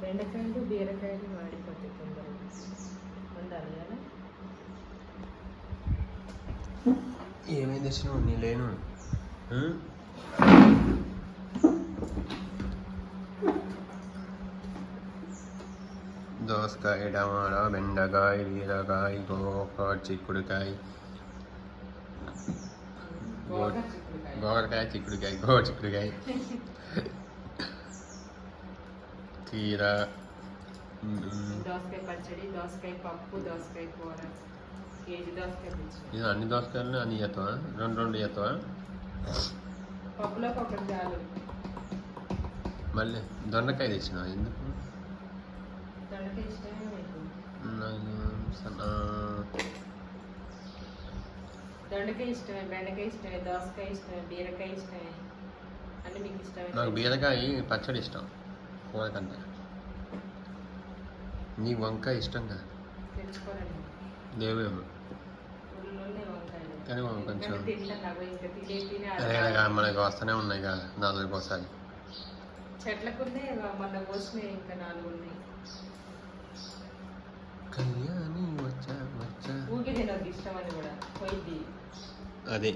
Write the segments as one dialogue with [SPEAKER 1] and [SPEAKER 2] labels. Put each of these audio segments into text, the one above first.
[SPEAKER 1] బెండకాయలు బీరకాయలు వాడిపోతాయి తొందరగా. ఉండాలి కదా?
[SPEAKER 2] ఏమైంది తెచ్చినావు? నీ లేను? దోసకాయ టమాటా బెండకాయ బీరకాయ గోకర చిక్కుడుకాయ.
[SPEAKER 1] గోగా చిక్కుడుకాయ.
[SPEAKER 2] గోడ చిక్కుడుకాయ. కీర
[SPEAKER 1] దోసకాయ పచ్చడి దోసకాయ పప్పు దోసకాయ కూర. కేజీ దోసకాయ తెచ్చిన
[SPEAKER 2] ఇది అన్ని దోసకాయలు అన్ని చేస్తావా? రెండు రెండు చేస్తావా?
[SPEAKER 1] పప్పులోకి ఒకటి చాలు
[SPEAKER 2] మళ్ళీ దొండకాయ తెచ్చినావా? ఎందుకు?
[SPEAKER 1] దొండకాయ ఇష్టమే దొండకాయ ఇష్టమే బెండకాయ ఇష్టమే దోసకాయ ఇష్టమే బీరకాయ ఇష్టమే. అన్ని మీకు ఇష్టమే
[SPEAKER 2] నాకు బీరకాయ పచ్చడి ఇష్టం. కూర కంటే నీకు వంకాయ ఇష్టం కదా.
[SPEAKER 1] వంకాయలు.
[SPEAKER 2] కానీ మనం కొంచెం-
[SPEAKER 1] ఎందుకంటే తింటున్నావు ఇంకా తినే తినే
[SPEAKER 2] అదే కదా మనకి వస్తూనే ఉన్నాయి కదా నాలుగు ఒకసారి
[SPEAKER 1] చెట్లకున్నే మొన్న కోసినాయి ఇంకా నాలుగు ఉన్నాయి.
[SPEAKER 2] కళ్యాణి వచ్చా వచ్చా.
[SPEAKER 1] ఊకే తినొద్దు ఇష్టం అని కూడా పోయింది.
[SPEAKER 2] అదే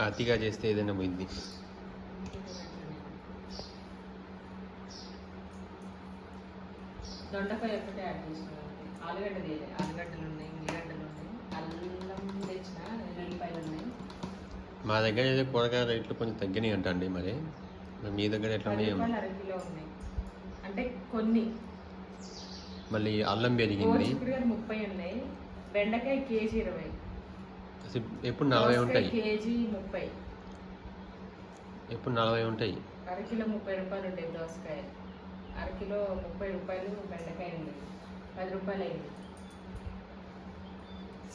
[SPEAKER 2] అతిగా చేస్తే ఏదైనా పోయింది.
[SPEAKER 1] దొండకాయ ఒకటే యాడ్ చేసినాం అంతే ఆలుగడ్డ తీయలే ఆలుగడ్డలు ఉన్నాయి ఉల్లిగడ్డలు ఉన్నాయి అల్లం తెచ్చిన వెల్లుల్లిపాయలు ఉన్నాయి.
[SPEAKER 2] మా దగ్గర ఏదో కూరగాయల రేట్లు కొంచెం తగ్గినాయి అంటండి మరి. మరి మీ దగ్గర ఎట్లా ఉన్నాయి?
[SPEAKER 1] ఉన్నాయి. అంటే కొన్ని.
[SPEAKER 2] మళ్ళీ అల్లం పెరిగింది.
[SPEAKER 1] ముప్పై ఉన్నాయి. బెండకాయ కేజీ ఇరవై.
[SPEAKER 2] ఎప్పుడు నలభై ఉంటాయి?
[SPEAKER 1] కేజీ ముప్పై.
[SPEAKER 2] ఎప్పుడు నలభై ఉంటాయి?
[SPEAKER 1] అరకిలో ముప్పై రూపాయలు ఉండేది దోసకాయ అరకిలో ముప్పై రూపాయలు బెండకాయ ఉండేది పది రూపాయలు అయింది.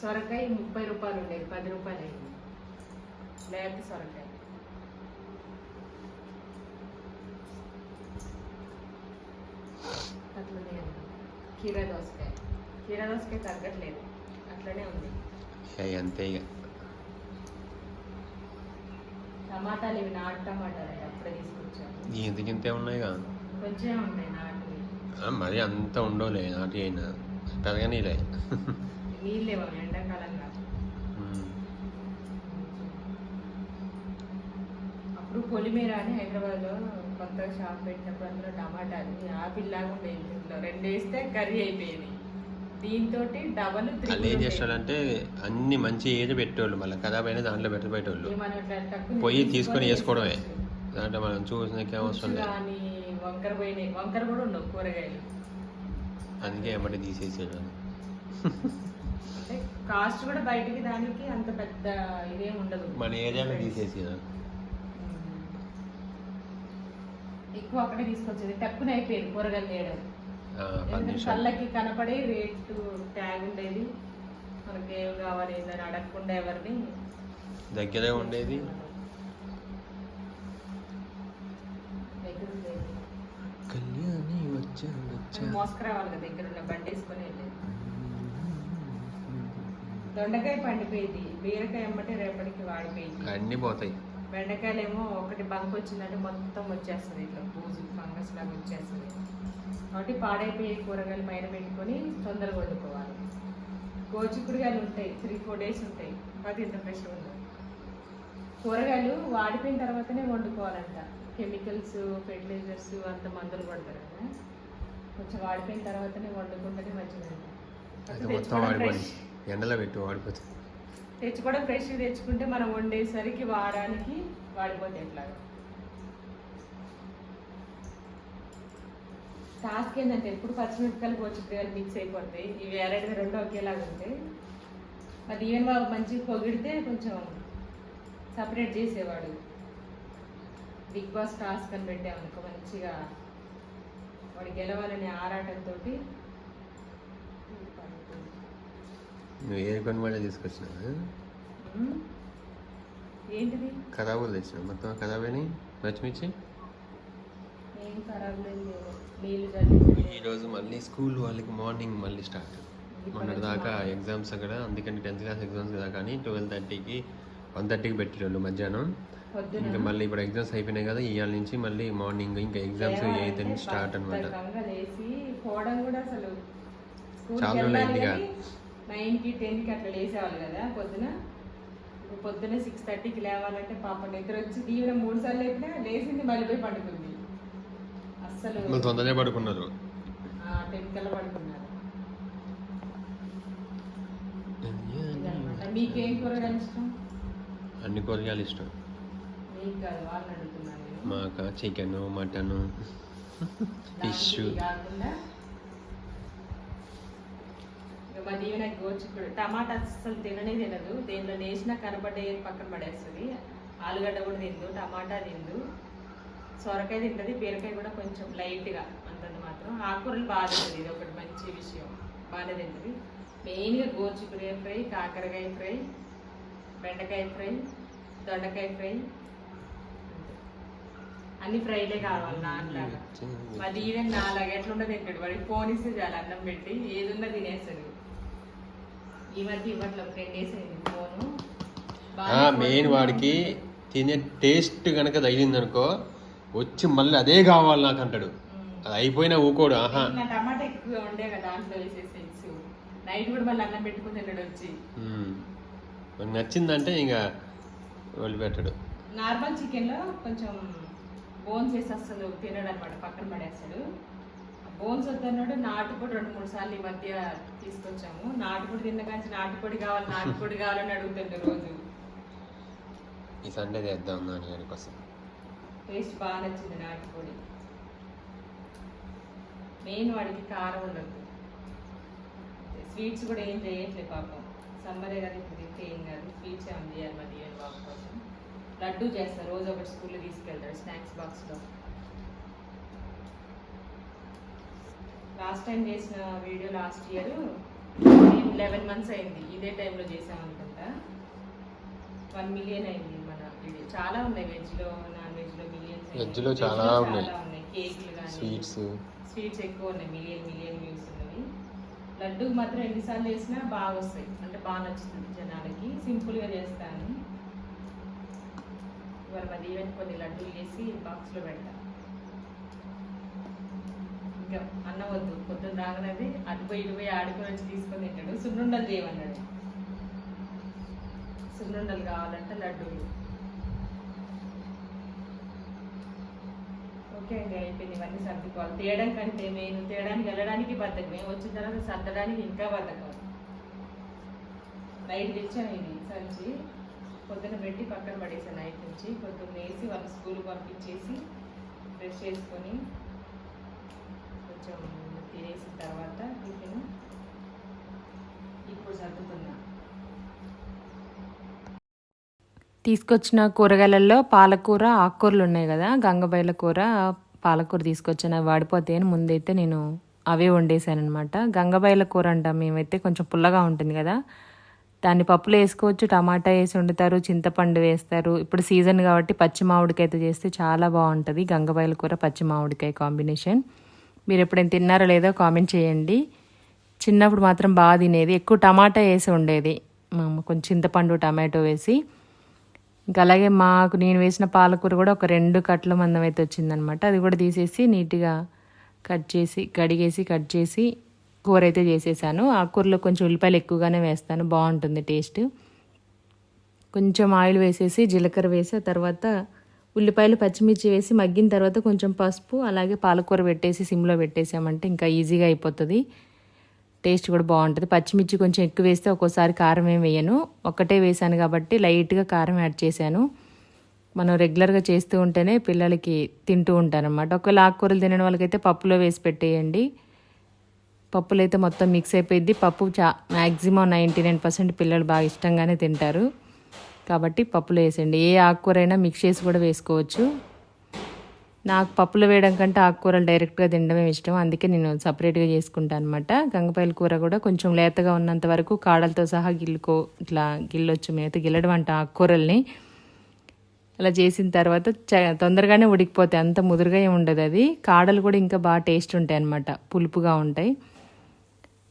[SPEAKER 1] సొరకాయ ముప్పై రూపాయలు ఉండేది పది రూపాయలు అయింది. లేత సొరకాయ. అట్లనే. కీరా దోసకాయ. కీరా దోసకాయ తగ్గట్లేదు. అట్లనే ఉంది.
[SPEAKER 2] అంతే
[SPEAKER 1] టమాటాలు ఇవి నాటు టమాటాలు అప్పుడే తీసుకొచ్చాను
[SPEAKER 2] ఇంతే ఉన్నాయి కదా మరి అంత ఉండవులే నాటి అయినా. పెరగనీలే.
[SPEAKER 1] అప్పుడు పొలిమేర అని హైదరాబాద్లో కొత్తగా షాప్ పెట్టినప్పుడు అందులో టమాటాలు ఆపిల్ లాగా ఉండేది ఇంట్లో. రెండు వేస్తే కర్రీ అయిపోయేది దీంతో డబల్
[SPEAKER 2] వాళ్ళు ఏం చేస్తారంటే అన్ని మంచి ఏది పెట్టేవాళ్ళు మళ్ళీ ఖరాబ్ అయినా దాంట్లో పెట్టబెట్టేవాళ్ళు పొయ్యి తీసుకొని వేసుకోవడమే. దాంట్లో మనం చూసినకే అవసరం లేదు.
[SPEAKER 1] వంకర పోయినాయి. వంకర కూడా ఉండవు కూరగాయలు.
[SPEAKER 2] అందుకే ఏమంటే తీసేసాడు
[SPEAKER 1] కాస్ట్ కూడా బయటికి దానికి అంత పెద్ద ఇదేం ఉండదు.
[SPEAKER 2] మన ఏరియాలో తీసేసాడు
[SPEAKER 1] ఎక్కువ అక్కడే తీసుకొచ్చేది. తక్కువ అయిపోయింది కూరగాయలు
[SPEAKER 2] నిమిషాలు
[SPEAKER 1] కళ్ళకి కనపడే రేటు ట్యాగ్ ఉండేది. మనకి ఏం కావాలి ఏందని అడగకుండా ఎవరిని
[SPEAKER 2] దగ్గరే ఉండేది
[SPEAKER 1] దగ్గర ఉండేది
[SPEAKER 2] కళ్యాణి వచ్చా వచ్చా
[SPEAKER 1] మనం మోసుకురావాలి కదా దగ్గర ఉన్న బండి వేసుకొని వెళ్ళేది దొండకాయ పండిపోయింది బీరకాయ ఎమ్మటే రేపటికి వాడిపోయింది.
[SPEAKER 2] అన్నీ పోతాయి.
[SPEAKER 1] బెండకాయలేమో ఒకటి బంక్ వచ్చిందంటే మొత్తం వచ్చేస్తుంది ఇట్లా పూజు ఫంగస్ లాగా వచ్చేస్తుంది. కాబట్టి పాడైపోయే కూరగాయలు పైన పెట్టుకొని తొందరగా వండుకోవాలి. గోచిక్కుడుగాయలు ఉంటాయి త్రీ ఫోర్ డేస్ ఉంటాయి. కాబట్టి ఇంత ఫ్రెష్ ఉండదు కూరగాయలు వాడిపోయిన తర్వాతనే వండుకోవాలంట. కెమికల్స్ ఫెర్టిలైజర్స్ అంత మందులు కొడతారు కదా కొంచెం వాడిపోయిన తర్వాతనే వండుకుంటేనే
[SPEAKER 2] మొత్తం
[SPEAKER 1] fresh.
[SPEAKER 2] ఎండలో పెట్టి వాడిపోతుంది
[SPEAKER 1] తెచ్చుకోవడం ఫ్రెష్ తెచ్చుకుంటే మనం వండేసరికి వారానికి వాడిపోతే ఎట్లాగా టాస్క్ ఏంటంటే ఎప్పుడు పచ్చిమిరపకాయలు గోచికాయలు మిక్స్ అయిపోతాయి. ఇవి ఎరడివి రెండు ఒకేలాగా ఉంటాయి. అది ఈవెన్ బాబు మంచిగా పొగిడితే కొంచెం సపరేట్ చేసేవాడు. బిగ్ బాస్ టాస్క్ అని పెట్టామనుకో మంచిగా వాడు గెలవాలనే ఆరాటంతో
[SPEAKER 2] నువ్వు ఏ కొని మళ్ళీ తీసుకొచ్చినా
[SPEAKER 1] ఏంటిది?
[SPEAKER 2] ఖరాబులు తెచ్చినా మొత్తం ఖరాబ్ అయినాయి? పచ్చిమిర్చి ఈరోజు మళ్ళీ స్కూల్ వాళ్ళకి మార్నింగ్ మళ్ళీ స్టార్ట్. మొన్నటి దాకా ఎగ్జామ్స్ అక్కడ. అందుకని టెన్త్ క్లాస్ ఎగ్జామ్స్ కదా కానీ ట్వెల్వ్ థర్టీకి వన్ థర్టీకి పెట్టేటోళ్ళు మధ్యాహ్నం. ఇంకా మళ్ళీ ఇప్పుడు ఎగ్జామ్స్ అయిపోయినాయి కదా ఇవాళ నుంచి మళ్ళీ మార్నింగ్ ఇంకా ఎగ్జామ్స్ ఎయిత్ నుంచి స్టార్ట్ అనమాట.
[SPEAKER 1] బద్ధకంగా లేచి పోవడం కూడా అసలు స్కూల్కి
[SPEAKER 2] చాలా రోజులు అయిందిగా.
[SPEAKER 1] కానీ నైన్కి టెన్కి అట్లా లేసేవాళ్ళు కదా పొద్దున. పొద్దున సిక్స్ థర్టీకి లేవాలంటే పాప నిద్ర వచ్చి దీవెన మూడు సార్లు లేపినా లేచింది మళ్ళీ పోయి పండుకుంది. అస్సలు
[SPEAKER 2] తొందరగా పడుకున్నారు.
[SPEAKER 1] టెన్ కల్లా పడుకున్నారు. మీకేం కూరగాయలు ఇష్టం?
[SPEAKER 2] అన్ని కూరగాయలు ఇష్టం.
[SPEAKER 1] మీకు?
[SPEAKER 2] Chicken mutton fish.
[SPEAKER 1] మా దీవెన గోచుకుడు. టమాటా అస్సలు తిననే తినదు. దేంట్లో వేసినా కనబడే పక్కన పడేస్తుంది. ఆలుగడ్డ కూడా తిందు టమాటా తిందు. సొరకాయ తింటది బీరకాయ కూడా కొంచెం లైట్గా అంతంత మాత్రం. ఆకుకూరలు బాగా తింటది ఇది ఒకటి మంచి విషయం. బాగానే తింటది. మెయిన్గా గోచుకుడే ఫ్రై కాకరకాయ ఫ్రై బెండకాయ ఫ్రై దొండకాయ ఫ్రై. అన్ని ఫ్రైలే కావాలి నాట్లాగా మరి ఈవెన్ నాలుగు ఎట్లుండో తింటాడు. వాడికి ఫోన్ ఇస్తే చాలు అన్నం పెట్టి ఏది ఉన్నా తినేస్తాడు. ఈ మధ్య ఇవ్వట్లేదు ఒక టెన్ డేస్ అయింది ఫోను
[SPEAKER 2] మెయిన్ వాడికి తినే టేస్ట్ కనుక తగిలింది అనుకో వచ్చి మళ్ళీ అదే కావాలి నాకు అంటాడు. అది అయిపోయినా ఊకోడు ఆహా.
[SPEAKER 1] నా టమాటా ఎక్కువ ఉండే కదా దాంట్లో వేసేసి నైట్ కూడా మళ్ళీ అన్నం పెట్టుకుని తిన్నాడు వచ్చి.
[SPEAKER 2] నచ్చిందంటే ఇంకా వదిలిపెట్టాడు.
[SPEAKER 1] నార్మల్ చికెన్లో కొంచెం బోన్స్ వేసి అసలు తినడు అనమాట పక్కన పడేస్తాడు. బోన్స్ వద్దన్నాడు నాటుకోడి రెండు మూడు సార్లు ఈ మధ్య తీసుకొచ్చాము. నాటుకోడి తిన్న కానీ నాటుకోడి కావాలి నాటుకోడి కావాలని అడుగుతుండే రోజు.
[SPEAKER 2] ఈ సండే చేద్దాం నాన్నగారి కోసం.
[SPEAKER 1] టేస్ట్ బాగా నచ్చింది నాటుకోడి. మెయిన్ వాడికి కారం ఉండదు. స్వీట్స్ కూడా ఏం చేయట్లేదు పాపం. సమ్మరే కదా ఇప్పుడు తింటే ఏం కాదు. స్వీట్స్ ఏమైనా చేయాలి మరి బాబు కోసం. లడ్డు చేస్తారు రోజు ఒకటి స్కూల్లో తీసుకెళ్తాడు స్నాక్స్ బాక్స్లో. లాస్ట్ టైం చేసిన video last year eleven months అయింది. ఇదే టైంలో చేసాం అనుకుంటా వన్ మిలియన్ అయింది మన వీడియో. చాలా ఉన్నాయి వెజ్లో నాన్ వెజ్లో మిలియన్స్
[SPEAKER 2] Veg లో చాలా ఉన్నాయి.
[SPEAKER 1] ఉన్నాయి. కేకులు కానీ
[SPEAKER 2] స్వీట్స్
[SPEAKER 1] స్వీట్స్ ఎక్కువ ఉన్నాయి. మిలియన్ మిలియన్ వ్యూస్ ఉన్నవి. లడ్డు మాత్రం ఎన్నిసార్లు చేసినా బాగా వస్తాయి. అంటే బాగా నచ్చుతుంది జనాలకి. సింపుల్గా చేస్తాను. ఇవాళ మరి ఈవెంట్ కొన్ని లడ్డూలు చేసి బాక్స్లో పెడతాను ఇంకా అన్న వద్దు పొద్దున్న రాగనది అటు పోయి ఇటు పోయి ఆడుకొని వచ్చి తీసుకొని తింటాడు. సున్నుండలు చేయమన్నాడు. సున్నుండలు కావాలంటే లడ్డూలు. ఓకే అండి అయిపోయింది. ఇవన్నీ సర్దుకోవాలి. తేయడం కంటే నేను తేయడానికి వెళ్ళడానికి బద్దకం. మేము వచ్చిన తర్వాత సర్దడానికి ఇంకా బద్దకం. నైట్ తెచ్చాను ఇది సంచి. పొద్దున పెట్టి పక్కన పడేసాను నైట్. నుంచి పొద్దున్న వేసి వాళ్ళు స్కూల్ పంపించేసి ఫ్రెష్ చేసుకొని కొంచెం తినేసిన తర్వాత టిఫిన్ ఇప్పుడు సర్దుతున్నా
[SPEAKER 3] తీసుకొచ్చిన కూరగాయలలో పాలకూర ఆకుకూరలు ఉన్నాయి కదా గంగబైల కూర పాలకూర తీసుకొచ్చిన వాడిపోతే అని ముందైతే నేను అవే వండేసాను అనమాట గంగబయల కూర అంటాం మేమైతే కొంచెం పుల్లగా ఉంటుంది కదా దాన్ని పప్పులో వేసుకోవచ్చు టమాటా వేసి వండుతారు చింతపండు వేస్తారు. ఇప్పుడు సీజన్ కాబట్టి పచ్చి మామిడికాయతో చేస్తే చాలా బాగుంటుంది. గంగబయల కూర పచ్చి మామిడికాయ కాంబినేషన్. మీరు ఎప్పుడైనా తిన్నారో లేదో కామెంట్ చేయండి. చిన్నప్పుడు మాత్రం బాగా తినేది. ఎక్కువ టమాటా వేసి ఉండేది మా కొంచెం చింతపండు టమాటో వేసి. ఇంకా అలాగే మాకు నేను వేసిన పాలకూర కూడా ఒక రెండు కట్ల మందం అయితే వచ్చిందనమాట అది కూడా తీసేసి నీట్గా కట్ చేసి కడిగేసి కట్ చేసి కూర అయితే చేసేసాను. ఆ కూరలో కొంచెం ఉల్లిపాయలు ఎక్కువగానే వేస్తాను. బాగుంటుంది టేస్ట్. కొంచెం ఆయిల్ వేసేసి జీలకర్ర వేసి ఆ తర్వాత ఉల్లిపాయలు పచ్చిమిర్చి వేసి మగ్గిన తర్వాత కొంచెం పసుపు అలాగే పాలకూర పెట్టేసి సిమ్లో పెట్టేసామంటే ఇంకా ఈజీగా అయిపోతుంది. టేస్ట్ కూడా బాగుంటుంది. పచ్చిమిర్చి కొంచెం ఎక్కువ వేస్తే ఒక్కోసారి కారం ఏం వేయను. ఒక్కటే వేసాను కాబట్టి లైట్గా కారం యాడ్ చేశాను. మనం రెగ్యులర్గా చేస్తూ ఉంటేనే పిల్లలకి తింటూ ఉంటారనమాట ఒకవేళ ఆకుకూరలు తినని వాళ్ళకైతే పప్పులో వేసి పెట్టేయండి. పప్పులు అయితే మొత్తం మిక్స్ అయిపోయింది పప్పు చా మ్యాక్సిమం నైంటీ నైన్ పర్సెంట్ పిల్లలు బాగా ఇష్టంగానే తింటారు. కాబట్టి పప్పులు వేసేయండి. ఏ ఆకుకూర అయినా మిక్స్ చేసి కూడా వేసుకోవచ్చు. నాకు పప్పులు వేయడం కంటే ఆకుకూరలు డైరెక్ట్గా తినడమే ఇష్టం. అందుకే నేను సపరేట్గా చేసుకుంటాను అనమాట గంగపాయల కూర కూడా కొంచెం లేతగా ఉన్నంత వరకు కాడలతో సహా గిల్లుకో ఇట్లా గిల్లొచ్చు మేమైతే గిల్లడం అంట ఆకుకూరల్ని. అలా చేసిన తర్వాత చ- తొందరగానే ఉడికిపోతాయి. అంత ముదురుగా ఏమి ఉండదు అది. కాడలు కూడా ఇంకా బాగా టేస్ట్ ఉంటాయి అన్నమాట. పులుపుగా ఉంటాయి.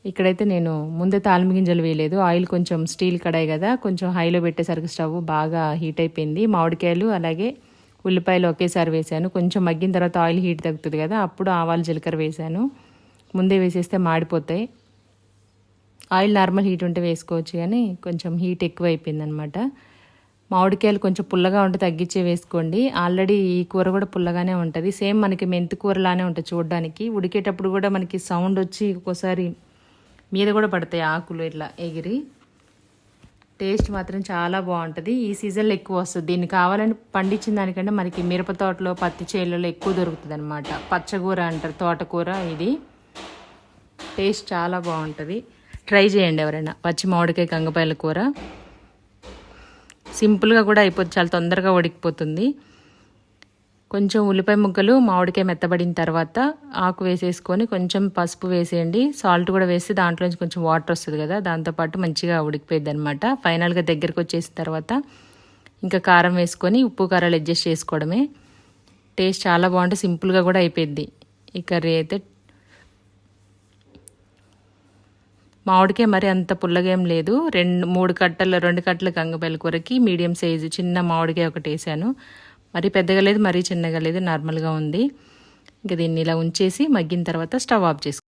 [SPEAKER 1] ఇక్కడైతే నేను ముందే తాలిమి గింజలు వేయలేదు. ఆయిల్ కొంచెం స్టీల్ కడాయి కదా కొంచెం హైలో పెట్టేసరికి స్టవ్ బాగా హీట్ అయిపోయింది. మామిడికాయలు అలాగే ఉల్లిపాయలు ఒకేసారి వేసాను కొంచెం మగ్గిన తర్వాత ఆయిల్ హీట్ తగ్గుతుంది కదా అప్పుడు ఆవాలు జీలకర్ర వేసాను ముందే వేసేస్తే మాడిపోతాయి. ఆయిల్ నార్మల్ హీట్ ఉంటే వేసుకోవచ్చు కానీ కొంచెం హీట్ ఎక్కువ అయిపోయింది అనమాట మామిడికాయలు కొంచెం పుల్లగా ఉంటే తగ్గించే వేసుకోండి. ఆల్రెడీ ఈ కూర కూడా పుల్లగానే ఉంటుంది. సేమ్ మనకి మెంతి కూరలానే ఉంటుంది చూడడానికి. ఉడికేటప్పుడు కూడా మనకి సౌండ్ వచ్చి ఒక్కోసారి మీద కూడా పడతాయి ఆకులు ఇట్లా ఎగిరి. టేస్ట్ మాత్రం చాలా బాగుంటుంది. ఈ సీజన్లో ఎక్కువ వస్తుంది. దీన్ని కావాలని పండించిన దానికంటే మనకి మిరప తోటలో పత్తి చేలలో ఎక్కువ దొరుకుతుంది అనమాట పచ్చకూర అంటారు తోటకూర ఇది. టేస్ట్ చాలా బాగుంటుంది. ట్రై చేయండి ఎవరైనా. పచ్చి మామిడికాయ కంగపాయల కూర. సింపుల్గా కూడా అయిపోతుంది చాలా తొందరగా ఉడికిపోతుంది. కొంచెం ఉల్లిపాయ ముక్కలు మామిడికాయ మెత్తబడిన తర్వాత ఆకు వేసేసుకొని కొంచెం పసుపు వేసేయండి. సాల్ట్ కూడా వేసి దాంట్లోంచి కొంచెం వాటర్ వస్తుంది కదా దాంతోపాటు మంచిగా ఉడికిపోయింది అనమాట ఫైనల్గా దగ్గరకు వచ్చేసిన తర్వాత ఇంకా కారం వేసుకొని ఉప్పు కారాలు అడ్జస్ట్ చేసుకోవడమే. టేస్ట్ చాలా బాగుంటుంది సింపుల్గా కూడా అయిపోయింది ఈ కర్రీ అయితే మామిడికాయ మరి అంత పుల్లగా ఏం లేదు. రెండు మూడు కట్టలు రెండు కట్టల గంగపల్లి కూరకి మీడియం సైజు చిన్న మామిడికాయ ఒకటి వేసాను. మరీ పెద్దగా లేదు మరీ చిన్నగా లేదు నార్మల్గా ఉంది. ఇంకా దీన్ని ఇలా ఉంచేసి మగ్గిన తర్వాత స్టవ్ ఆఫ్ చేసుకో